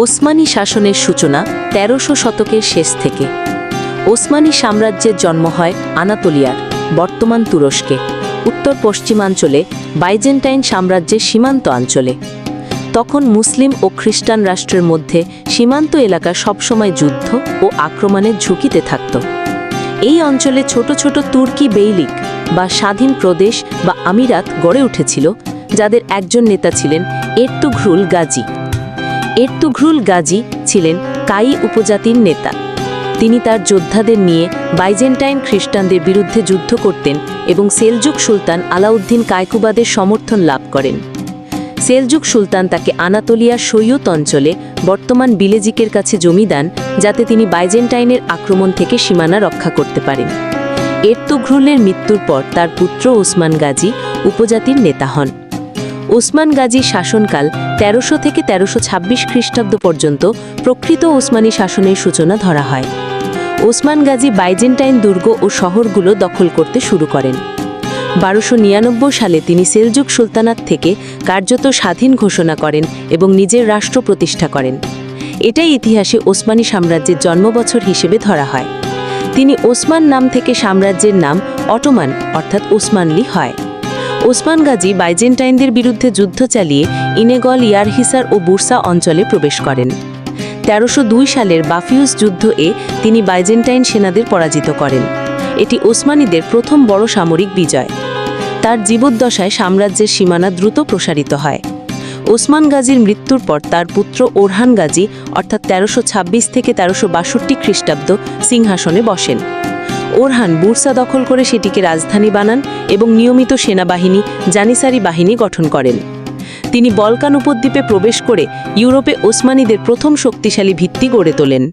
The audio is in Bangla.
ওসমানী শাসনের সূচনা তেরোশো শতকের শেষ থেকে। ওসমানী সাম্রাজ্যের জন্ম হয় আনাতোলিয়ার, বর্তমান তুরস্কে। উত্তর পশ্চিমাঞ্চলে বাইজেন্টাইন সাম্রাজ্যের সীমান্ত অঞ্চলে। তখন মুসলিম ও খ্রিস্টান রাষ্ট্রের মধ্যে সীমান্ত এলাকা সবসময় যুদ্ধ ও আক্রমণের ঝুঁকিতে থাকত। এই অঞ্চলে ছোট ছোট তুর্কি বেইলিক বা স্বাধীন প্রদেশ বা আমিরাত গড়ে উঠেছিল, যাদের একজন নেতা ছিলেন এর্তুঘ্রুল গাজী। এর্তুঘ্রুল গাজী ছিলেন কাই উপজাতির নেতা। তিনি তার যোদ্ধাদের নিয়ে বাইজেন্টাইন খ্রিস্টানদের বিরুদ্ধে যুদ্ধ করতেন এবং সেলজুক সুলতান আলাউদ্দিন কায়কুবাদের সমর্থন লাভ করেন। সেলজুক সুলতান তাকে আনাতোলিয়ার সৈয়ত অঞ্চলে বর্তমান বিলেজিকের কাছে জমি দেন, যাতে তিনি বাইজেন্টাইনের আক্রমণ থেকে সীমানা রক্ষা করতে পারেন। এর্তুঘ্রুলের মৃত্যুর পর তার পুত্র ওসমান গাজী উপজাতির নেতা হন। ওসমান গাজীর শাসনকাল তেরোশো থেকে তেরোশো ছাব্বিশ খ্রিস্টাব্দ পর্যন্ত প্রকৃত ওসমানী শাসনের সূচনা ধরা হয়। ওসমান গাজী বাইজেন্টাইন দুর্গ ও শহরগুলো দখল করতে শুরু করেন। বারোশো নিরানব্বই সালে তিনি সেলজুক সুলতানাত থেকে কার্যত স্বাধীন ঘোষণা করেন এবং নিজের রাষ্ট্র প্রতিষ্ঠা করেন। এটাই ইতিহাসে ওসমানী সাম্রাজ্যের জন্মবছর হিসেবে ধরা হয়। তিনি ওসমান নাম থেকে সাম্রাজ্যের নাম অটোমান, অর্থাৎ ওসমানলি হয়। ওসমান গাজী বাইজেন্টাইনদের বিরুদ্ধে যুদ্ধ চালিয়ে ইনেগল, ইয়ারহিসার ও বুরসা অঞ্চলে প্রবেশ করেন। তেরোশো সালের বাফিউস যুদ্ধ এ তিনি বাইজেন্টাইন সেনাদের পরাজিত করেন। এটি ওসমানীদের প্রথম বড় সামরিক বিজয়। তার জীবদ্দশায় সাম্রাজ্যের সীমানা দ্রুত প্রসারিত হয়। ওসমান গাজীর মৃত্যুর পর তার পুত্র ওরহান গাজী, অর্থাৎ তেরোশো থেকে তেরোশো খ্রিস্টাব্দ সিংহাসনে বসেন। ওরহান বুরসা দখল করে সেটিকে রাজধানী বানান এবং নিয়মিত সেনাবাহিনী, জানিসারি বাহিনী গঠন করেন। তিনি বলকান উপদ্বীপে প্রবেশ করে ইউরোপে ওসমানীদের প্রথম শক্তিশালী ভিত্তি গড়ে তোলেন।